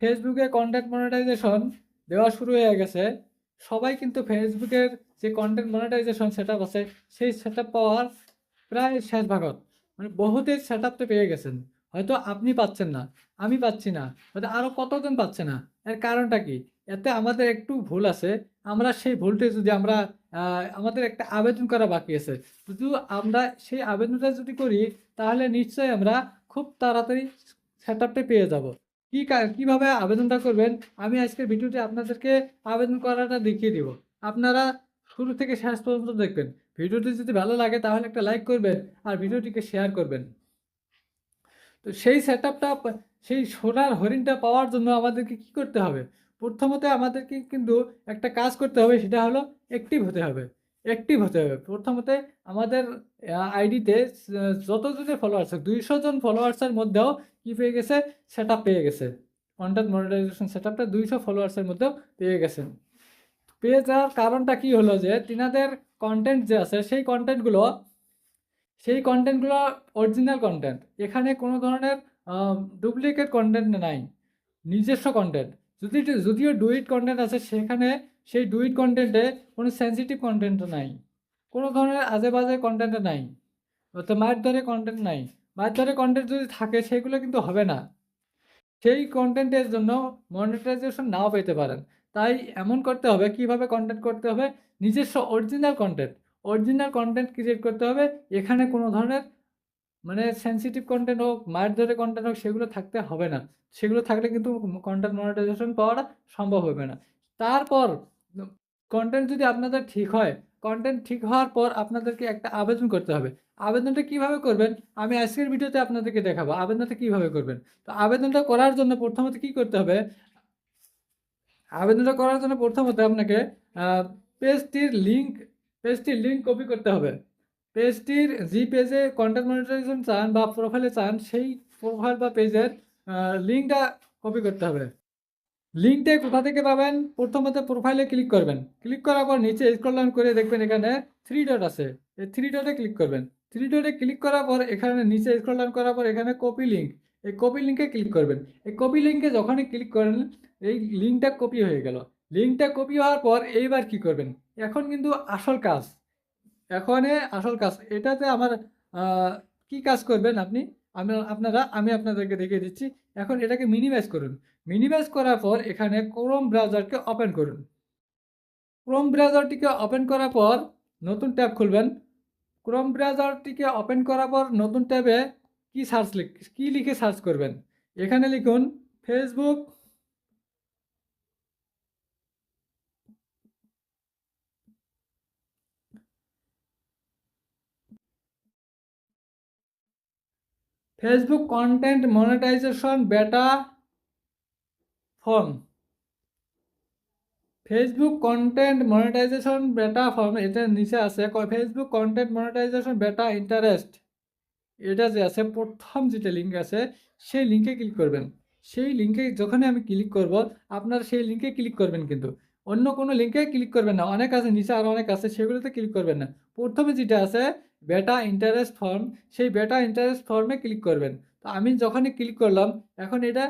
ফেসবুকে content monetization দেওয়া শুরু হয়ে গেছে। সবাই কিন্তু ফেসবুকের যে কন্টেন্ট মনিটাইজেশন সেট আছে, সেই সেট পাওয়ার প্রায় শেষ ভাগত। মানে বহুতে সেট আপটা পেয়ে গেছেন। হয়তো আপনি পাচ্ছেন না, আমি পাচ্ছি না, হয়তো আরও কতজন পাচ্ছে না। এর কারণটা কি? এতে আমাদের একটু ভুল আছে। আমরা সেই ভুলটি যদি আমরা আমাদের একটা আবেদন করা বাকি আছে, যদি আমরা সেই আবেদনটা যদি করি, তাহলে নিশ্চয়ই আমরা খুব তাড়াতাড়ি সেট আপটা পেয়ে যাব। কি কীভাবে আবেদনটা করবেন? আমি আজকের ভিডিওতে আপনাদেরকে আবেদন করাটা দেখিয়ে দিব। আপনারা শুরু থেকে শেষ পর্যন্ত দেখবেন। ভিডিওটি যদি ভালো লাগে তাহলে একটা লাইক করবেন আর ভিডিওটিকে শেয়ার করবেন। তো সেই সেট সেই সোনার হরিণটা পাওয়ার জন্য আমাদেরকে কি করতে হবে? প্রথমত আমাদেরকে কিন্তু একটা কাজ করতে হবে, সেটা হলো অ্যাক্টিভ হতে হবে। অ্যাক্টিভ হতে হবে। প্রথমত আমাদের আইডিতে যতজনের ফলোয়ার্স দুইশো জন ফলোয়ার্সের মধ্যেও কি পেয়ে গেছে? সেট পেয়ে গেছে। কন্টেন্ট মনিটাইজেশন সেট আপটা দুইশো ফলোয়ার্সের মধ্যেও পেয়ে গেছেন পেয়ে যাওয়ার কারণটা কি হলো যে, তিনাদের কন্টেন্ট যে আছে, সেই কন্টেন্টগুলো সেই কন্টেন্টগুলো অরিজিনাল কন্টেন্ট এখানে কোনো ধরনের ডুপ্লিকেট কন্টেন্ট নাই। নিজস্ব কন্টেন্ট যদি, যদিও ডুইট কন্টেন্ট আছে, সেখানে সেই ডুইট কন্টেন্টে কোনো সেন্সিটিভ কন্টেন্ট নাই। কোনো ধরনের আজে বাজে কন্টেন্ট নাই। অর্থাৎ মায়ের ধরে কন্টেন্ট নাই। মায়ের ধরে কন্টেন্ট যদি থাকে, সেগুলো কিন্তু হবে না। সেই কন্টেন্টের জন্য মনিটাইজেশন নাও পেতে পারেন। তাই এমন করতে হবে, কীভাবে কন্টেন্ট করতে হবে? নিজস্ব original content original content create করতে হবে। এখানে কোনো ধরনের মানে সেন্সিটিভ কন্টেন্ট হোক মায়ের ধরে কন্টেন্ট হোক, সেগুলো থাকতে হবে না। সেগুলো থাকলে কিন্তু কন্টেন্ট মনিটাইজেশন পাওয়াটা সম্ভব হবে না। তারপর কন্টেন্ট যদি আপনাদের ঠিক হয় কন্টেন্ট ঠিক হওয়ার পর আপনাদেরকে একটা আবেদন করতে হবে। আবেদনটা কীভাবে করবেন? আমি আজকের ভিডিওতে আপনাদেরকে দেখাবো আবেদনটা কীভাবে করবেন। তো আবেদনটা করার জন্য প্রথমত কি করতে হবে? আবেদনটা করার জন্য প্রথমত আপনাকে পেজটির লিঙ্ক পেজটির লিঙ্ক কপি করতে হবে। পেজটির যে পেজে কন্টেন্ট মনিটাইজেশন চান বা প্রোফাইলে চান, সেই প্রোফাইল বা পেজের লিঙ্কটা কপি করতে হবে। লিঙ্কটা কোথা থেকে পাবেন? প্রথমত প্রোফাইলে ক্লিক করবেন। ক্লিক করার পর নিচে স্ক্রল ডাউন করে দেখবেন এখানে থ্রি ডট আছে। এই থ্রি ডটে ক্লিক করবেন। থ্রি ডটে ক্লিক করার পর এখানে নিচে স্ক্রল ডাউন করার পর এখানে কপি লিঙ্ক এই কপি লিঙ্কে ক্লিক করবেন। এই কপি লিঙ্কে যখনই ক্লিক করেন, এই লিঙ্কটা কপি হয়ে গেল। লিঙ্কটা কপি হওয়ার পর এইবার কি করবেন? এখন কিন্তু আসল কাজ। এখানে আসল কাজ। এটাতে আমার কি কাজ করবেন আপনি? আমি আপনারা, আমি আপনাদেরকে দেখিয়ে দিচ্ছি। এখন এটাকে মিনিমাইজ করুন। মিনিমাইজ করার পর এখানে ক্রোম ব্রাউজারকে ওপেন করুন। ক্রোম ব্রাউজারটিকে ওপেন করার পর নতুন ট্যাব খুলবেন। ক্রোম ব্রাউজারটিকে ওপেন করার পর নতুন ট্যাবে কি সার্চ লিখ কি লিখে সার্চ করবেন? এখানে লিখুন Facebook Facebook content monetisation beta form Facebook content monetisation beta form এটা নিচে আছে Facebook content monetisation beta interest এটা যে আছে, প্রথম যেটা লিঙ্ক আছে, সেই লিঙ্কে ক্লিক করবেন। সেই লিঙ্কে যখনই আমি ক্লিক করব, আপনার সেই লিঙ্কে ক্লিক করবেন কিন্তু। অন্য কোনো লিঙ্কে ক্লিক করবেন না। অনেক আছে নিচে আরও অনেক আছে, সেগুলোতে ক্লিক করবেন না। প্রথমে যেটা আছে বেটা ইন্টারেস্ট ফর্ম সেই বেটা ইন্টারেস্ট ফর্মে ক্লিক করবেন। তো আমি যখনই ক্লিক করলাম, এখন এটা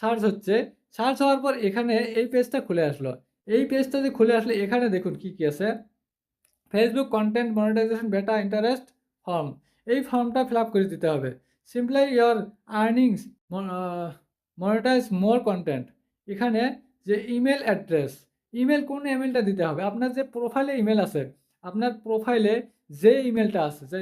সার্চ হচ্ছে, সার্চ হওয়ার পর এখানে এই পেজটা খুলে আসলো। এই পেজটা যে খুলে আসলে, এখানে দেখুন কি কি আছে। Facebook content monetisation beta interest form এই ফর্মটা ফিল আপ করে দিতে হবে। Simply your earnings monetise more content এখানে যে ইমেল অ্যাড্রেস ইমেল কোন ইমেলটা দিতে হবে? আপনার যে প্রোফাইলে ইমেল আছে আপনার প্রোফাইলে যে ইমেলটা আছে, যে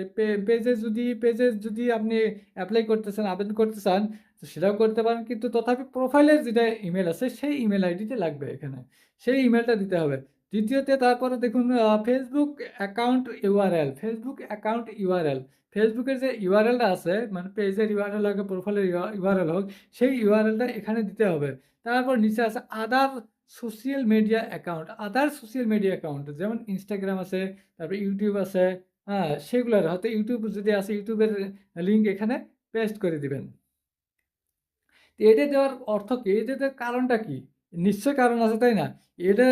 পেজে যদি পেজে যদি আপনি অ্যাপ্লাই করতে চান আবেদন করতে চান তো সেটাও করতে পারেন, কিন্তু তথাপি প্রোফাইলের যেটা ইমেল আছে, সেই ইমেল আইডিতে লাগবে এখানে। সেই ইমেলটা দিতে হবে। দ্বিতীয়তে তারপরে দেখুন Facebook account URL Facebook account URL ফেসবুকের যে ইউআরএলটা আছে মানে পেজের ইউআরএল হোক প্রোফাইলের ইউআরএল হোক, সেই ইউআরএলটা এখানে দিতে হবে। তারপর নিচে আছে other social media account other social media account যেমন ইনস্টাগ্রাম আছে, তারপরে ইউটিউব আছে হ্যাঁ সেগুলোর, হয়তো ইউটিউব যদি আছে ইউটিউবের লিঙ্ক এখানে পেস্ট করে দিবেন। তো এটা দেওয়ার অর্থ কি? এটা দেওয়ার কারণটা কি? নিশ্চয় কারণ আছে, তাই না? এটা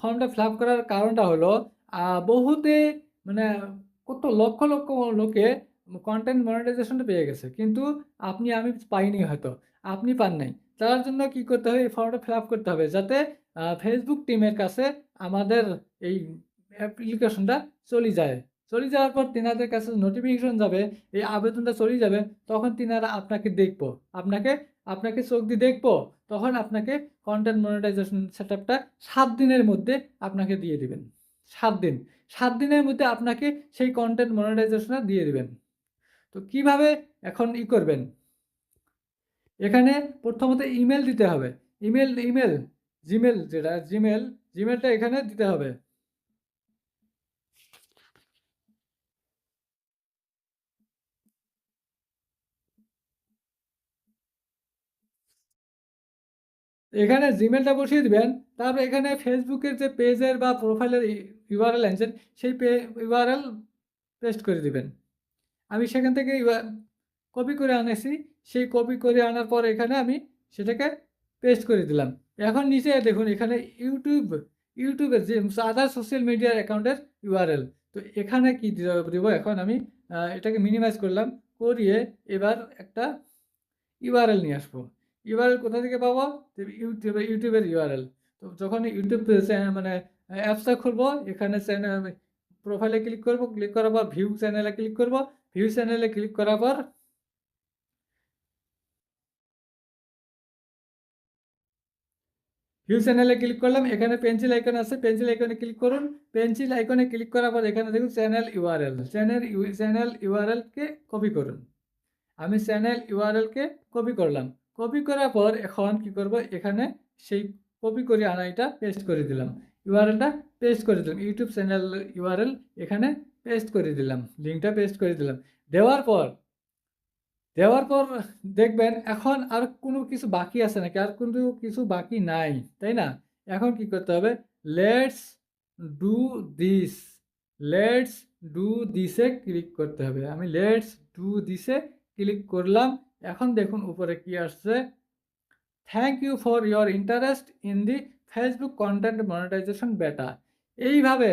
ফর্মটা ফিল আপ করার কারণটা হলো বহুতে মানে কত লক্ষ লক্ষ লোকে কন্টেন্ট মনিটাইজেশনটা পেয়ে গেছে। কিন্তু আপনি, আমি পাইনি হয়তো। আপনি পান নাই। তার জন্য কি করতে হবে? এই ফর্মটা ফিল করতে হবে যাতে ফেসবুক টিমের কাছে আমাদের এই অ্যাপ্লিকেশনটা চলে যায়। চলে যাওয়ার পর তিনাদের কাছে নোটিফিকেশন যাবে, এই আবেদনটা চলে যাবে, তখন তিনারা আপনাকে দেখব। আপনাকে আপনাকে চোখ দিয়ে দেখব, তখন আপনাকে কন্টেন্ট মনিটাইজেশন সেট আপটা সাত দিনের মধ্যে আপনাকে দিয়ে দিবেন। সাত দিন। সাত দিনের মধ্যে আপনাকে সেই কন্টেন্ট মনিটাইজেশনটা দিয়ে দিবেন। তো কীভাবে এখন ই করবেন? এখানে প্রথমত ইমেল দিতে হবে। ইমেল ইমেল জিমেল যেটা জিমেল জিমেলটা এখানে দিতে হবে। এখানে জিমেলটা বসিয়ে দিবেন, তারপর এখানে ফেসবুকের যে পেজের বা প্রোফাইলের ইউআরএল আনছেন সেই পে ইউআরএল পেস্ট করে দিবেন। আমি সেখান থেকে কপি করে আনেছি, সেই কপি করে আনার পর এখানে আমি সেটাকে পেস্ট করে দিলাম। এখন নিচে দেখুন, এখানে ইউটিউব ইউটিউবের যে আদার সোশ্যাল মিডিয়ার অ্যাকাউন্টের ইউআরএল তো এখানে কি দিব? এখন আমি এটাকে মিনিমাইজ করলাম, করিয়ে এবার একটা ইউআরএল নিয়ে আসব। ইউআরএল কোথা থেকে পাবো? ইউটিউব ইউটিউবের ইউআরএল তো যখন ইউটিউব মানে অ্যাপসটা খুলবো, এখানে চ্যানেল প্রোফাইলে ক্লিক করব ক্লিক করার পর ভিউ চ্যানেলে ক্লিক করব ভিউ চ্যানেলে ক্লিক করার পর ভিউ চ্যানেলে ক্লিক করলাম, এখানে পেন্সিল আইকন আছে পেন্সিল আইকনে ক্লিক করুন। পেন্সিল আইকনে ক্লিক করার পর এখানে দেখুন চ্যানেল ইউআরএল চ্যানেল চ্যানেল ইউআরএলকে কপি করুন। আমি চ্যানেল ইউআরএলকে কপি করলাম। কপি করার পর এখন কি করব? এখানে সেই কপি করে আনা এটা পেস্ট করে দিলাম। ইউআরএলটা পেস্ট করে দিলাম। ইউটিউব চ্যানেল ইউআরএল এখানে পেস্ট করে দিলাম। লিঙ্কটা পেস্ট করে দিলাম। দেওয়ার পর দেওয়ার পর দেখবেন এখন আর কোনো কিছু বাকি আছে নাকি? আর কোনো কিছু বাকি নাই, তাই না? এখন কি করতে হবে? Let's do this let's do দিসে ক্লিক করতে হবে। আমি লেটস ডু দিসে ক্লিক করলাম। এখন দেখুন উপরে কি আসছে। Thank you for your interest in the Facebook content monetisation beta এইভাবে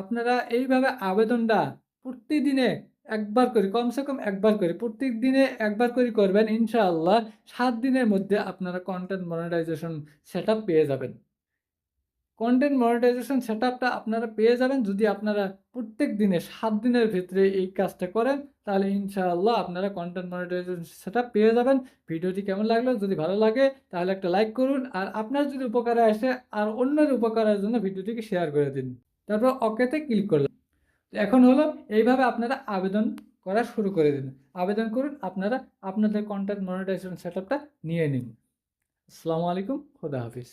আপনারা এইভাবে আবেদনটা প্রতিদিনে একবার করে, কমসে কম একবার করে, প্রত্যেক দিনে একবার করে করবেন, ইনশাআল্লাহ সাত দিনের মধ্যে আপনারা কন্টেন্ট মনিটাইজেশন সেট পেয়ে যাবেন। কন্টেন্ট মনিটাইজেশন সেট আপনারা পেয়ে যাবেন, যদি আপনারা প্রত্যেক দিনে সাত দিনের ভিতরে এই কাজটা করেন, তাহলে ইনশাআল্লাহ আপনারা কন্টেন্ট মনিটাইজেশন সেট পেয়ে যাবেন। ভিডিওটি কেমন লাগল, যদি ভালো লাগে, তাহলে একটা লাইক করুন, আর আপনার যদি উপকারে আসে, আর অন্যের উপকারের জন্য ভিডিওটিকে শেয়ার করে দিন। তারপর অকেতে ক্লিক করলাম। তো এখন হলো এইভাবে আপনারা আবেদন করা শুরু করে দিন। আবেদন করুন, আপনারা আপনাদের কন্ট্যাক্ট মনিটাইজেশন সেট নিয়ে নিন। আসসালামু আলাইকুম, খোদা হাফিজ।